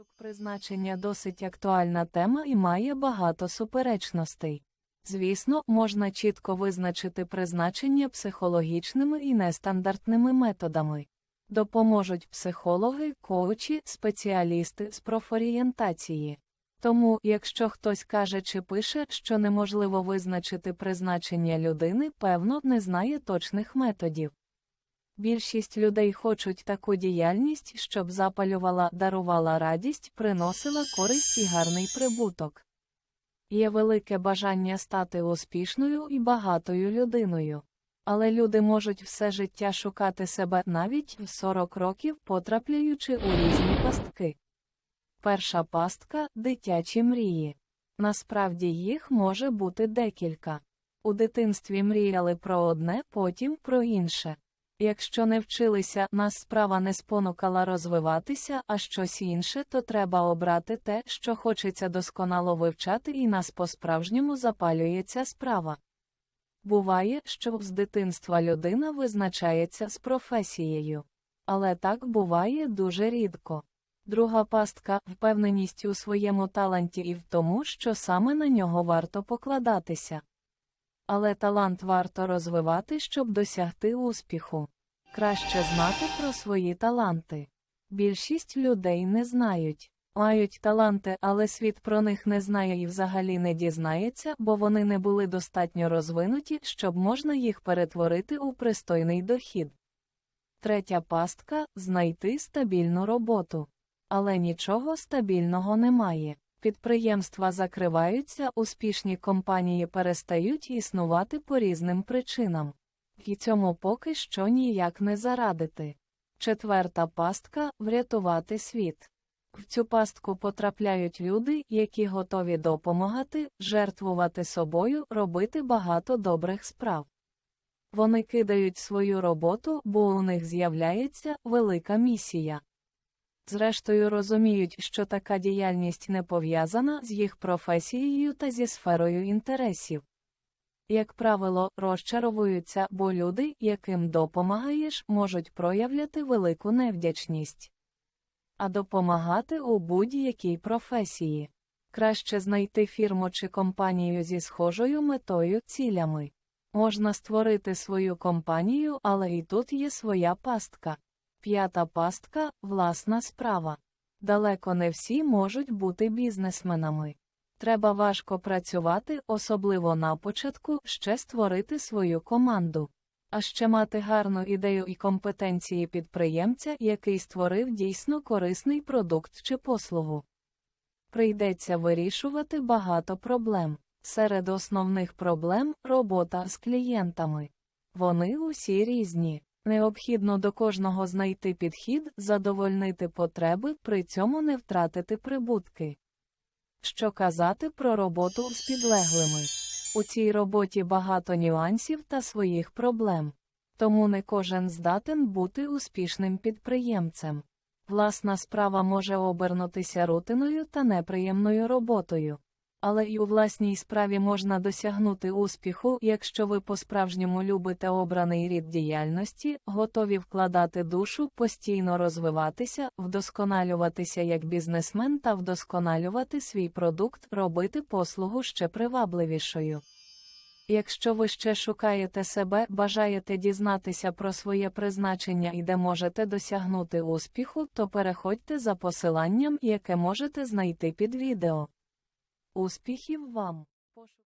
Пошук призначення досить актуальна тема і має багато суперечностей. Звісно, можна чітко визначити призначення психологічними і нестандартними методами. Допоможуть психологи, коучі, спеціалісти з профорієнтації. Тому, якщо хтось каже чи пише, що неможливо визначити призначення людини, певно, не знає точних методів. Більшість людей хочуть таку діяльність, щоб запалювала, дарувала радість, приносила користь і гарний прибуток. Є велике бажання стати успішною і багатою людиною. Але люди можуть все життя шукати себе навіть в 40 років, потрапляючи у різні пастки. Перша пастка дитячі мрії. Насправді їх може бути декілька. У дитинстві мріяли про одне, потім про інше. Якщо не вчилися, нас справа не спонукала розвиватися, а щось інше, то треба обрати те, що хочеться досконало вивчати, і нас по-справжньому запалює ця справа. Буває, що з дитинства людина визначається з професією. Але так буває дуже рідко. Друга пастка впевненість у своєму таланті і в тому, що саме на нього варто покладатися. Але талант варто розвивати, щоб досягти успіху. Краще знати про свої таланти. Більшість людей не знають. Мають таланти, але світ про них не знає і взагалі не дізнається, бо вони не були достатньо розвинуті, щоб можна їх перетворити у пристойний дохід. Третя пастка знайти стабільну роботу. Але нічого стабільного немає. Підприємства закриваються, успішні компанії перестають існувати по різним причинам. І цьому поки що ніяк не зарадити. Четверта пастка врятувати світ. В цю пастку потрапляють люди, які готові допомагати, жертвувати собою, робити багато добрих справ. Вони кидають свою роботу, бо у них з'являється велика місія. Зрештою розуміють, що така діяльність не пов'язана з їх професією та зі сферою інтересів. Як правило, розчаровуються, бо люди, яким допомагаєш, можуть проявляти велику невдячність. А допомагати у будь-якій професії. Краще знайти фірму чи компанію зі схожою метою цілями. Можна створити свою компанію, але і тут є своя пастка. П'ята пастка власна справа. Далеко не всі можуть бути бізнесменами. Треба важко працювати, особливо на початку, ще створити свою команду. А ще мати гарну ідею і компетенції підприємця, який створив дійсно корисний продукт чи послугу. Прийдеться вирішувати багато проблем. Серед основних проблем робота з клієнтами. Вони усі різні. Необхідно до кожного знайти підхід, задовольнити потреби, при цьому не втратити прибутки. Що казати про роботу з підлеглими? У цій роботі багато нюансів та своїх проблем. Тому не кожен здатен бути успішним підприємцем. Власна справа може обернутися рутиною та неприємною роботою. Але й у власній справі можна досягнути успіху, якщо ви по-справжньому любите обраний рід діяльності, готові вкладати душу, постійно розвиватися, вдосконалюватися як бізнесмен та вдосконалювати свій продукт, робити послугу ще привабливішою. Якщо ви ще шукаєте себе, бажаєте дізнатися про своє призначення і де можете досягнути успіху, то переходьте за посиланням, яке можете знайти під відео. Успіхів вам!